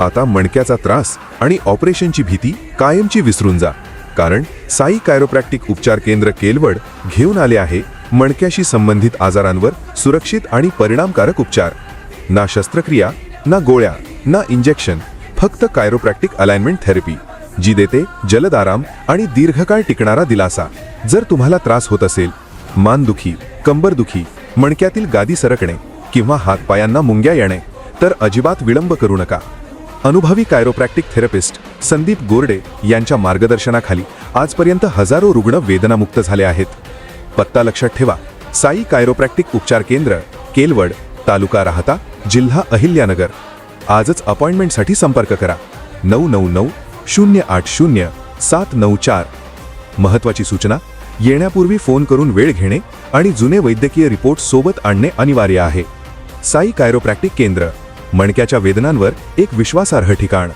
आता मणक्याचा त्रास आणि ऑपरेशनची भीती कायमची विसरून जा. कारण साई कायरोप्रॅक्टिक उपचार केंद्र केलवड घेऊन आले आहे मणक्याशी संबंधित आजारांवर सुरक्षित आणि परिणामकारक उपचार. ना शस्त्रक्रिया ना गोळ्या ना इंजेक्शन फक्त कायरोप्रॅक्टिक अलाइनमेंट थेरपी जी देते जलद आराम आणि दीर्घकाळ टिकणारा दिलासा. जर तुम्हाला त्रास होत असेल मानदुखी कंबरदुखी मणक्यातील गादी सरकणे किंवा हातपायांना मुंग्या येणे तर अजिबात विलंब करू नका. अनुभवी कायरोप्रॅक्टिक थेरपिस्ट संदीप गोरडे यांच्या मार्गदर्शनाखाली आजपर्यंत हजारो रुग्ण वेदनामुक्त झाले आहेत. पत्ता लक्षात ठेवा साई कायरोप्रॅक्टिक उपचार केंद्र केलवड तालुका राहता जिल्हा अहिल्यानगर. आजच अपॉइंटमेंटसाठी संपर्क करा नऊ नऊ नऊ शून्य आठ शून्य सात नऊ चार. महत्वाची सूचना येण्यापूर्वी फोन करून वेळ घेणे आणि जुने वैद्यकीय रिपोर्ट सोबत आणणे अनिवार्य आहे. साई कायरोप्रॅक्टिक केंद्र. मणक्याच्या वेदनांवर एक विश्वासार्ह ठिकाण.